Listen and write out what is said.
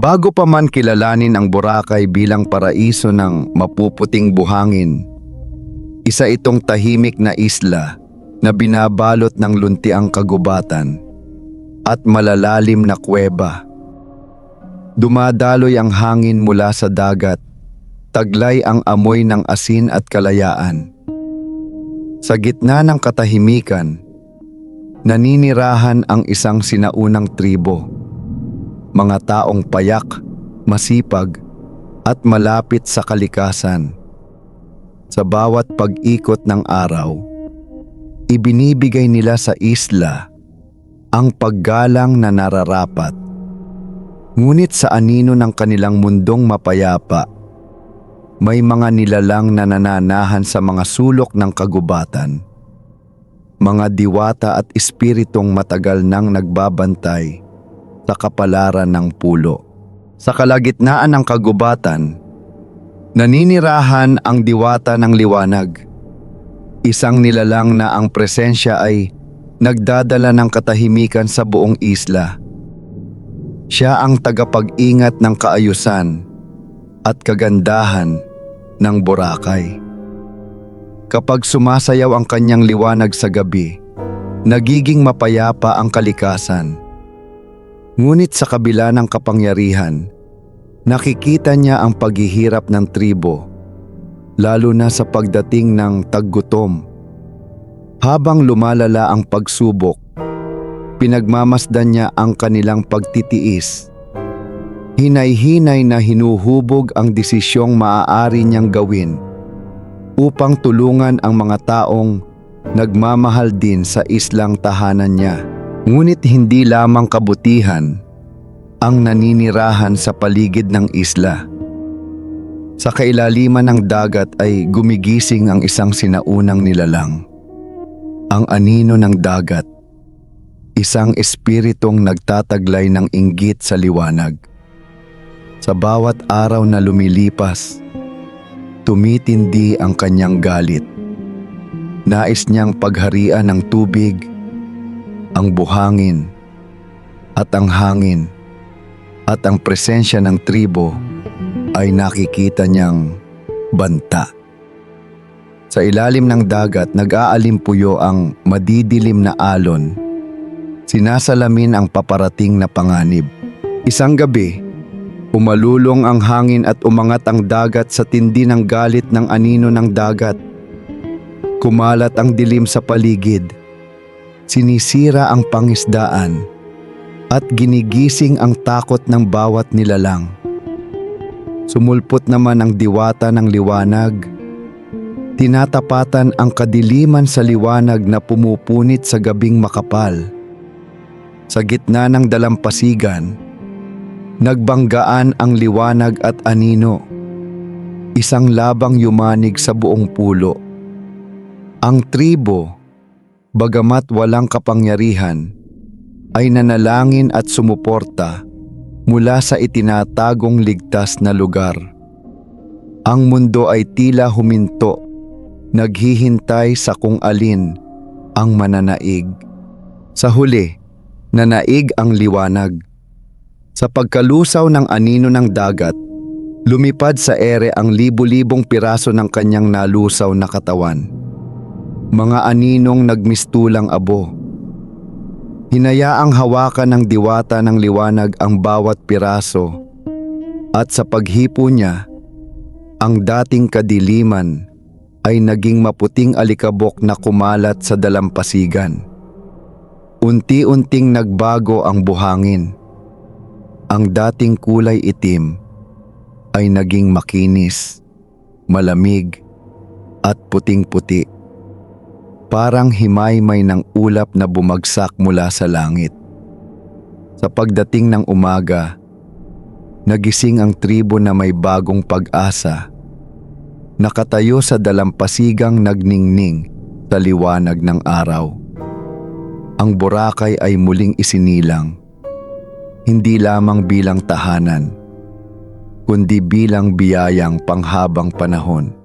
Bago pa man kilalanin ang Boracay bilang paraiso ng mapuputing buhangin, isa itong tahimik na isla na binabalot ng luntiang kagubatan at malalalim na kuweba. Dumadaloy ang hangin mula sa dagat, taglay ang amoy ng asin at kalayaan. Sa gitna ng katahimikan, naninirahan ang isang sinaunang tribo. Mga taong payak, masipag, at malapit sa kalikasan. Sa bawat pag-ikot ng araw, ibinibigay nila sa isla ang paggalang na nararapat. Ngunit sa anino ng kanilang mundong mapayapa, may mga nilalang na nananahan sa mga sulok ng kagubatan. Mga diwata at espiritong matagal nang nagbabantay sa kapalaran ng pulo. Sa kalagitnaan ng kagubatan, naninirahan ang diwata ng liwanag. Isang nilalang na ang presensya ay nagdadala ng katahimikan sa buong isla. Siya ang tagapag-ingat ng kaayusan at kagandahan ng Boracay. Kapag sumasayaw ang kanyang liwanag sa gabi, nagiging mapayapa ang kalikasan. Ngunit sa kabila ng kapangyarihan, nakikita niya ang paghihirap ng tribo, lalo na sa pagdating ng taggutom. Habang lumalala ang pagsubok, pinagmamasdan niya ang kanilang pagtitiis. Hinay-hinay na hinuhubog ang desisyong maaari niyang gawin upang tulungan ang mga taong nagmamahal din sa islang tahanan niya. Ngunit hindi lamang kabutihan ang naninirahan sa paligid ng isla. Sa kailaliman ng dagat ay gumigising ang isang sinaunang nilalang. Ang anino ng dagat, isang espiritong nagtataglay ng inggit sa liwanag. Sa bawat araw na lumilipas, tumitindi ang kanyang galit. Nais niyang pagharian ng tubig, ang buhangin, at ang hangin, at ang presensya ng tribo ay nakikita niyang banta. Sa ilalim ng dagat, nag-aalimpuyo ang madidilim na alon. Sinasalamin ang paparating na panganib. Isang gabi, umalulong ang hangin at umangat ang dagat sa tindi ng galit ng anino ng dagat. Kumalat ang dilim sa paligid. Sinisira ang pangisdaan at ginigising ang takot ng bawat nilalang. Sumulpot naman ang diwata ng liwanag. Tinatapatan ang kadiliman sa liwanag na pumupunit sa gabing makapal. Sa gitna ng dalampasigan, nagbanggaan ang liwanag at anino. Isang labang yumanig sa buong pulo. Ang tribo, bagamat walang kapangyarihan, ay nanalangin at sumuporta mula sa itinatagong ligtas na lugar. Ang mundo ay tila huminto, naghihintay sa kung alin ang mananaig. Sa huli, nanaig ang liwanag. Sa pagkalusaw ng anino ng dagat, lumipad sa ere ang libu-libong piraso ng kanyang nalusaw na katawan. Mga aninong nagmistulang abo. Hinayaang hawakan ng diwata ng liwanag ang bawat piraso at sa paghipo niya, ang dating kadiliman ay naging maputing alikabok na kumalat sa dalampasigan. Unti-unting nagbago ang buhangin. Ang dating kulay itim ay naging makinis, malamig at puting-puti. Parang himaymay ng ulap na bumagsak mula sa langit. Sa pagdating ng umaga, nagising ang tribo na may bagong pag-asa. Nakatayo sa dalampasigang nagningning sa liwanag ng araw. Ang Boracay ay muling isinilang, hindi lamang bilang tahanan, kundi bilang biyayang panghabang panahon.